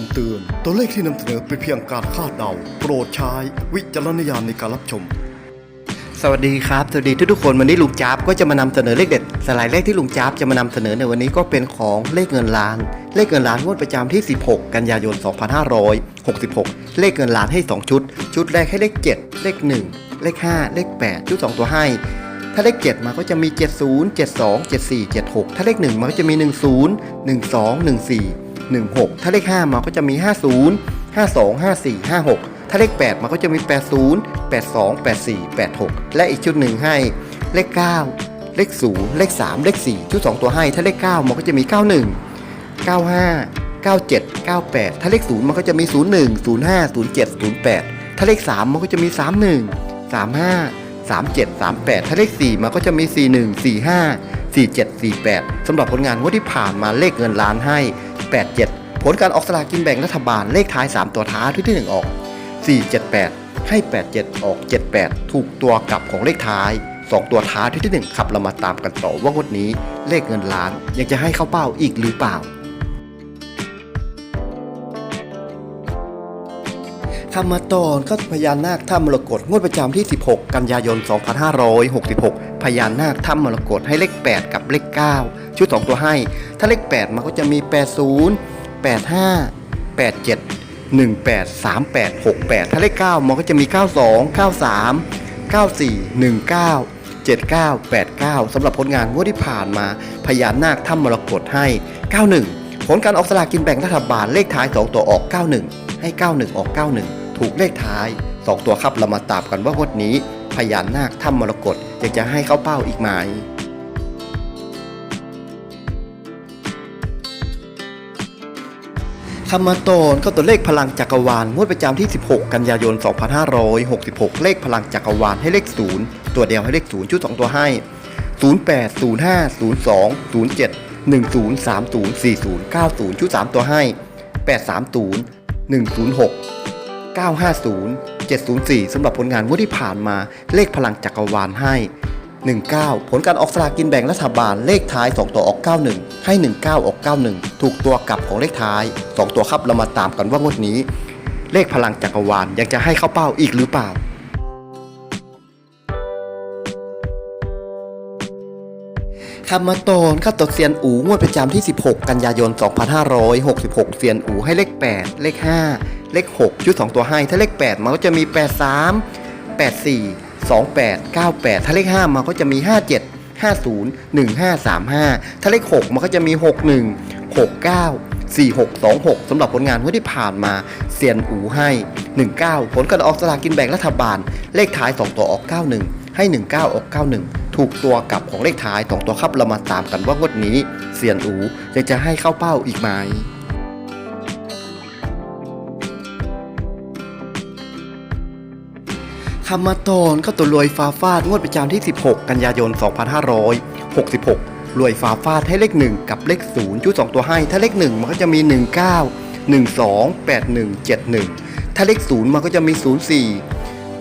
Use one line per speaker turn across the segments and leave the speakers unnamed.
ำเตือน ตัวเลขที่นำเสนอเป็นเพียงการคาดเดา โปรดใช้วิจารณญาณในการรับชม
สวัสดีครับ สวัสดีทุกๆคนวันนี้ลุงจ๊าบก็จะมานำเสนอเลขเด็ดสลายเลขที่ลุงจ๊าบจะมานำเสนอในวันนี้ก็เป็นของเลขเงินล้าน เลขเงินล้านงวดประจำที่ 16 กันยายน 2566 เลขเงินล้านให้ 2 ชุด ชุดแรกให้เลข 7 เลข 1 เลข 5 เลข 8 ชุด 2 ตัวให้ถ้าเลข7มาก็จะมี 70 72 74 76 ถ้าเลข 1มาก็จะมี 10 12 14 16 ถ้าเลข 5 มาก็จะมี 50 52 54 56 ถ้าเลข 8มันก็จะมี 80 82 84 86 และอีกชุดหนึ่งให้เลข 9 เลข 0 เลข 3 เลข 4 ชุด 2 ตัวให้ ถ้าเลข 9 มันก็จะมี 91 95 97 98 ถ้าเลข 0 มันก็จะมี 01 05 07 08 ถ้าเลข 3 มันก็จะมี 31 35 37 38 ถ้าเลข 4 มันก็จะมี 41 45 47 48 สำหรับผลงานงวดที่ผ่านมาเลขเงินล้านให้ 87 ผลการออกสลากกินแบ่งรัฐบาลเลขท้าย 3 ตัวท้ายที่ที่1ออก 478 ให้ 87 ออก 78 ถูกตัวกลับของเลขท้าย 2 ตัวท้ายที่ที่1ขับเรามาตามกันต่อว่างวดนี้เลขเงินล้านยังจะให้เข้าเป้าอีกหรือเปล่า คำมตอนก็พญานาคถ้ำมรกตงวดประจำที่ 16 กันยายน 2566 พญานาคถ้ำมรกตให้เลข 8 กับเลข 9 ชุด 2 ตัวให้ ถ้าเลข 8 มันก็จะมี 80 85 87 18 38 68 ถ้าเลข 9 มันก็จะมี 92 93 94 19 79 89สำหรับผลงานงวดที่ผ่านมาพญานาคถ้ำมรกตให้ 91 ผลการออกสลากกินแบ่งรัฐบาลเลขท้าย 2 ตัวออก 91 ให้ 91 ออก 91 ถูกเลขท้าย 2 ตัวครับเรามาตามกันว่างวดนี้พญานาคถ้ำมรกตอยากจะให้เข้าเป้าอีกไหมคำมาตอนก็ตัวเลขพลังจักรวาลงวดประจำที่ 16 กันยายน 2566 เลขพลังจักรวาลให้เลข 0 ตัวเดียวให้เลข 0 ชุด 2 ตัวให้ 08 05 02 07 10 30 40 90 ชุด 3 ตัวให้ 830 106 950 704 สำหรับผลงานงวดที่ผ่านมา เลขพลังจักรวาลให้ 19 ผลการออกสลากินแบ่งรัฐบาลเลขท้าย 2 ตัวออก 91 ให้ 19 ออก 91 ถูกตัวกลับของเลขท้าย 2 ตัวครับเรามาตามกันว่างวดนี้ เลขพลังจักรวาลยังจะให้เข้าเป้าอีกหรือเปล่าคำมาตอนข้าตดเซียนอูงวดประจำที่ 16 กันยายน 2566 เซียนอูให้เลข 8 เลข 5 เลข 6 ชุด 2 ตัวให้ ถ้าเลข 8 มันก็จะมี 83 84 28 98 ถ้าเลข 5 มันก็จะมี 57 50 1535 ถ้าเลข 6 มันก็จะมี 61 69 4626 สำหรับผลงานที่ผ่านมาเซียนอูให้ 19 ผลการออกสลากินแบ่งรัฐบาล เลขท้าย 2 ตัวออก 91 ให้ 19 ออก 91 ถูกตัวกลับของเลขท้าย 2 ตัวครับเรามาตามกันว่างวดนี้เซียนอูยังจะให้เข้าเป้าอีกไหม คำมาตอนก็ตัวรวยฟ้าฟาดงวดประจำที่ 16 กันยายน 2566 รวยฟ้าฟาดให้เลข 1 กับเลข 0 ชุด 2 ตัวให้ ถ้าเลข 1 มันก็จะมี 19 12 81 71 ถ้าเลข 0 มันก็จะมี 04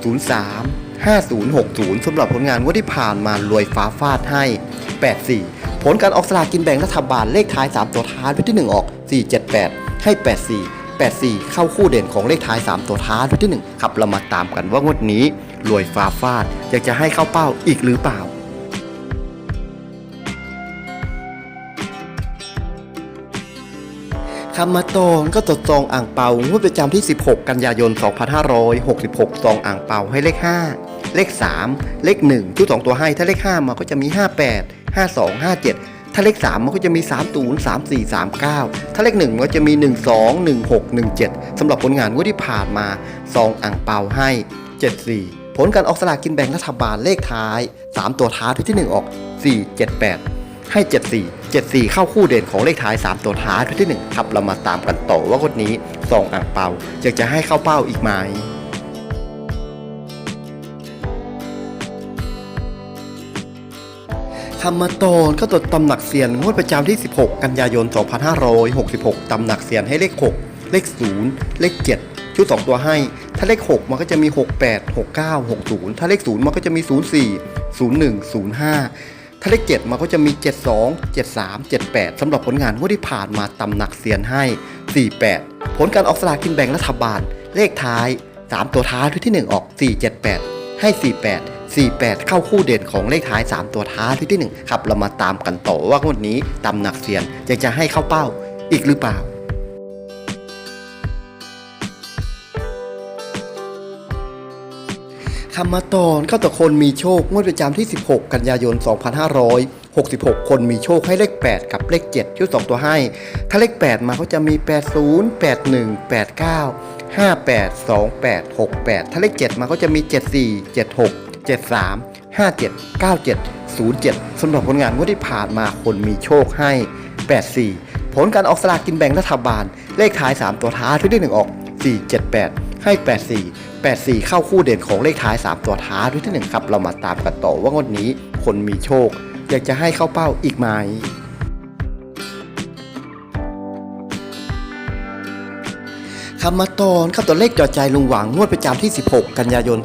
03 5060 สำหรับผลงานงวดที่ผ่านมารวยฟ้าฟาดให้ 84 ผลการออกสลากกินแบ่งรัฐบาลเลขท้าย 3 ตัวท้ายชุดที่ 1 ออก 478 ให้ 84 84 เข้าคู่เด่นของเลขท้าย 3 ตัวท้ายชุดที่ 1 ครับเรามาตามกันว่างวดนี้รวยฟ้าฟาด อยากจะให้เข้าเป้าอีกหรือเปล่าคำมาตองก็ตดซองอ่างเปางวดประจำที่ 16 กันยายน 2566ซองอ่างเปาให้เลข 5 เลข 3 เลข 1 ชุด 2 ตัวให้ถ้าเลข 5มันก็จะมี 58 52 57 ถ้าเลข 3 มันก็จะมี 30 34 39 ถ้าเลข 1 มันก็จะมี 12 16 17สำหรับผลงานงวดที่ผ่านมาซองอ่างเปาให้ 74 ผลการออกสลากกินแบ่งรัฐบาลเลขท้าย 3 ตัวท้ายที่ 1 ออก 4 78 ให้ 74 74 เข้าคู่เด่นของเลขท้าย 3 ตัวท้ายที่ 1 ครับเรามาตามกันต่อว่าคนนี้ซองอ่างเปาอยากจะให้เข้าเป้าอีกไหม คำมาตอนก็ตดตำหนักเซียนงวดประจำที่ 16 กันยายน 2566 ตำหนักเซียนให้เลข 6 เลข 0 เลข 7 ชุด 2 ตัวให้ ถ้าเลข 6 มันก็จะมี 68 69 60 ถ้าเลข 0 มันก็จะมี 04 01 05 ถ้าเลข 7 มันก็จะมี 72 73 78 สำหรับผลงานงวดที่ผ่านมาตำหนักเซียนให้ 48 ผลการออกสลากกินแบ่งรัฐบาล เลขท้าย 3 ตัวท้ายที่ 1 ออก 478 ให้ 48 48 เข้าคู่เด่นของเลขท้าย 3 ตัวท้ายที่ 1 ครับ เรามาตามกันต่อว่างวดนี้ตำหนักเสียนจะจะให้เข้าเป้าอีกหรือเปล่าคำมาตอนเข้าต่อคนมีโชคงวดประจำที่ 16 กันยายน 2566 คนมีโชคให้เลข 8 กับเลข 7 ชุด 2 ตัวให้ ถ้าเลข 8 มาก็จะมี 80 81 89 58 28 68 ถ้าเลข 7 มาก็จะมี 74 76 73 57 97 07สำหรับผลงานงวดที่ผ่านมาคนมีโชคให้ 84 ผลการออกสลากกินแบ่งรัฐบาล เลขท้าย 3 ตัวท้ายที่ได้หนึ่งออก 478 ให้ 84 84 เข้าคู่เด่นของเลขท้าย 3 ตัวท้ายด้วยที่ 1 ครับ เรามาตามกันต่อว่างวดนี้คนมีโชค อยากจะให้เข้าเป้าอีกไหม คำมาตอนครับตัวเลขจอใจลุงหวังงวดประจำที่ 16 กันยายน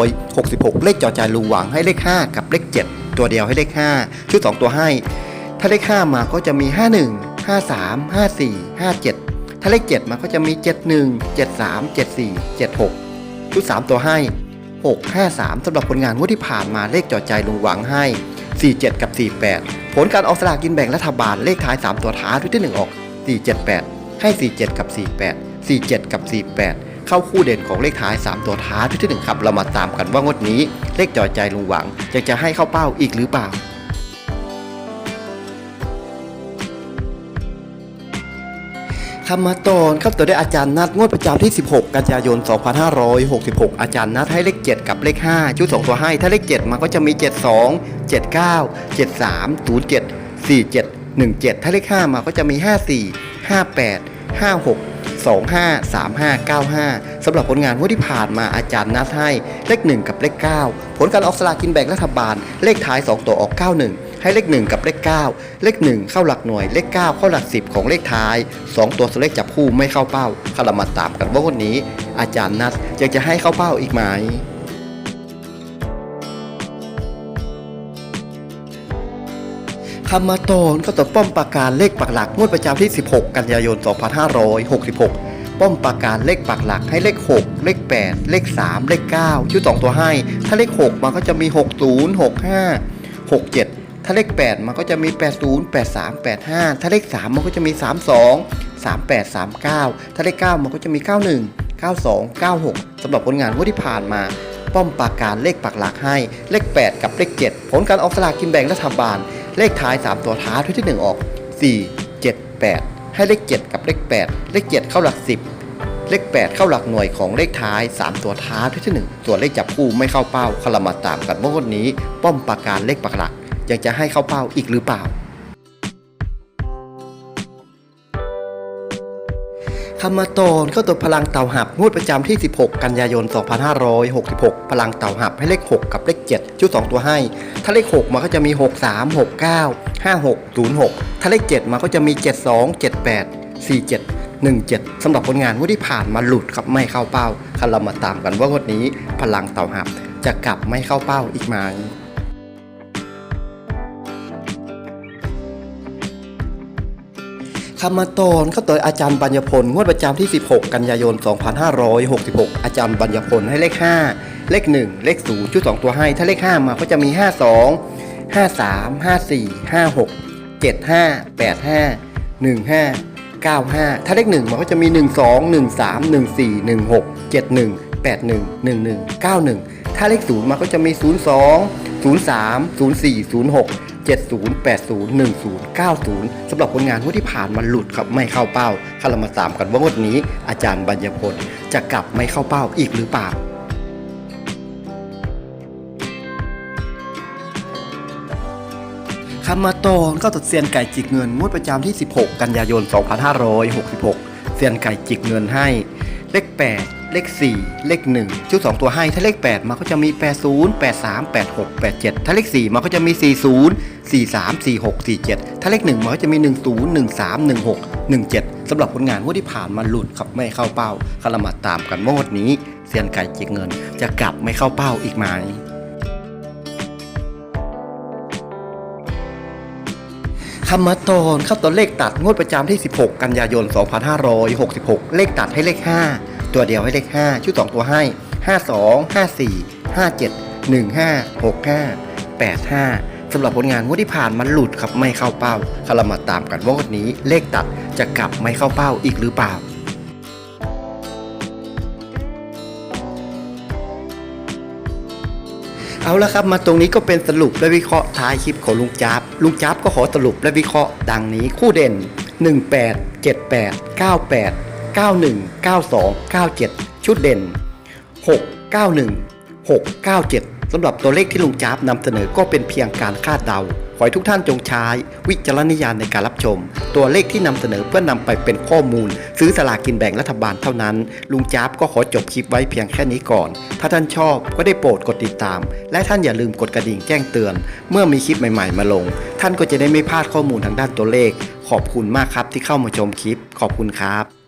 2566 เลขจอใจลุงหวังให้เลข 5 กับเลข 7 ตัวเดียวให้เลข 5 ชุด 2 ตัวให้ ถ้าเลข 5 มาก็จะมี 51 53 54 57 ถ้าเลข 7 มาก็จะมี 71 73 74 76 ชุด 3 ตัวให้ 6 5 3สำหรับผลงานงวดที่ผ่านมาเลขจอใจลุงหวังให้ 47 กับ 48 ผลการออกสลากกินแบ่งรัฐบาลเลขท้าย 3 ตัวท้ายที่ 1 ออก 478 ให้ 47 กับ 48 47 กับ 48 เข้าคู่เด่นของเลขท้าย 3 ตัวท้ายที่ 1 ครับ เรามาตามกันว่างวดนี้ เลขจอใจลุงหวังจะจะให้เข้าเป้าอีกหรือเปล่าคำมาตอนครับตัวได้อาจารย์นัดงวดประจำที่ 16 กันยายน 2566 อาจารย์นัดให้เลข 7 กับเลข 5 ชุด 2 ตัวให้ ถ้าเลข 7 มันก็จะมี 72 79 73 07 47 17 ถ้าเลข 5 มาก็จะมี 54 58 56 25 35 95สำหรับผลงานงวดที่ผ่านมาอาจารย์นัดให้เลข 1 กับเลข 9 ผลการออกสลากกินแบ่งรัฐบาล เลขท้าย 2 ตัวออก 91 ให้เลข 1 กับเลข 9 เลข 1 เข้าหลักหน่วยเลข 9 เข้าหลัก 10 ของเลขท้าย 2 ตัวสเลขจับคู่ไม่เข้าเป้าคารามาตามกันว่าวันนี้ อาจารย์นัดอยากจะให้เข้าเป้าอีกไหม คำมตอนก็ต่อป้อมปราการเลขปักหลักงวดประจำที่ 16 กันยายน 2566 ป้อมปราการเลขปักหลักให้เลข 6 เลข 8 เลข 3 เลข 9ชุด2ตัวให้ ถ้าเลข 6 มันก็จะมี 60 65 67 ถ้าเลข 8 มันก็จะมี 80 83 85 ถ้าเลข 3 มันก็จะมี 32 38 39 ถ้าเลข 9 มันก็จะมี 91 92 96สำหรับผลงานงวดที่ผ่านมาป้อมปราการเลขปักหลักให้เลข 8 กับเลข 7 ผลการออกสลากกินแบ่งรัฐบาล เลขท้าย 3 ตัวท้ายที่ 1 ออก 4 7 8 ให้เลข 7 กับเลข 8 เลข 7 เข้าหลัก 10 เลข 8 เข้าหลักหน่วยของเลขท้าย 3 ตัวท้ายที่ 1 ส่วนเลขจับคู่ไม่เข้าเป้าคลามาตามกันเมื่อวันนี้ ป้อมปราการเลขปักหลักยังจะให้เข้าเป้าอีกหรือเปล่า คำมตอนก็ตัวพลังเต่าหับงวดประจำที่ 16 กันยายน 2566 พลังเต่าหับให้เลข 6 กับเลข 7 ชุด 2 ตัวให้ ถ้าเลข 6 มาก็จะมี 63 69 56 06 ถ้าเลข 7 มาก็จะมี 72 78 47 17สำหรับผลงานงวดที่ผ่านมาหลุดครับไม่เข้าเป้าคันเรามาตามกันว่างวดนี้พลังเต่าหับจะกลับไม่เข้าเป้าอีกไหม คำมาตอนก็ต่อยอาจารย์บัญญพล งวดประจำที่ 16 กันยายน 2566 อาจารย์บัญญพลให้เลข 5 เลข 1 เลข 0 ชุด 2 ตัวให้ ถ้าเลข 5 มาก็จะมี 52 53 54 56 75 85 15 95 ถ้าเลข 1 มันก็จะมี 12 13 14 16 71 81 11 91 ถ้าเลข 0มาก็จะมี 02 03 04 06 70 80 10 90สำหรับผลงานงวดที่ผ่านมาหลุดครับไม่เข้าเป้าคารามาตามกันว่างวดนี้อาจารย์บัญญพลจะกลับไม่เข้าเป้าอีกหรือเปล่าคำมาตอนก็ตัดเซียนไก่จิกเงินงวดประจำที่ 16 กันยายน 2566 เซียนไก่จิกเงินให้ เลข8 เลข 4 เลข 1 ชุด 2 ตัวให้ ถ้าเลข 8มันก็จะมี 80 83 86 87 ถ้าเลข 4มันก็จะมี 40 43 46 47 ถ้าเลข 1มันก็จะมี 10 13 16 17สำหรับผลงานงวดที่ผ่านมาหลุดครับไม่เข้าเป้าคารามาตามกันว่างวดนี้เซียนไก่จิกเงิน จะกลับไม่เข้าเป้าอีกไหมคธรรมตอนครับตัวเลขตัดงวดประจำที่ 16 กันยายน 2566 เลขตัดให้เลข 5 ตัวเดียวให้เลข 5 ชุด 2 ตัวให้ 52 54 57 15 65 85สำหรับผลงานงวดที่ผ่านมันหลุดครับไม่เข้าเป้าคารามาตามกันว่างวดนี้เลขตัดจะกลับไม่เข้าเป้าอีกหรือเปล่าเอาละครับมาตรงนี้ก็เป็นสรุปและวิเคราะห์ท้ายคลิปของลุงจ๊าบลุงจ๊าบก็ขอสรุปและวิเคราะห์ดังนี้คู่เด่น 18 78 98 91 92 97 ชุดเด่น 691 697สำหรับตัวเลขที่ลุงจ๊าบนำเสนอก็เป็นเพียงการคาดเดา ขอให้ทุกท่านจงใช้วิจารณญาณในการรับชม ตัวเลขที่นำเสนอเพื่อนำไปเป็นข้อมูล ซื้อสลากกินแบ่งรัฐบาลเท่านั้น ลุงจ๊าบก็ขอจบคลิปไว้เพียงแค่นี้ก่อน ถ้าท่านชอบก็ได้โปรดกดติดตาม และท่านอย่าลืมกดกระดิ่งแจ้งเตือน เมื่อมีคลิปใหม่ ๆ มาลง ท่านก็จะได้ไม่พลาดข้อมูลทางด้านตัวเลข ขอบคุณมากครับที่เข้ามาชมคลิป ขอบคุณครับ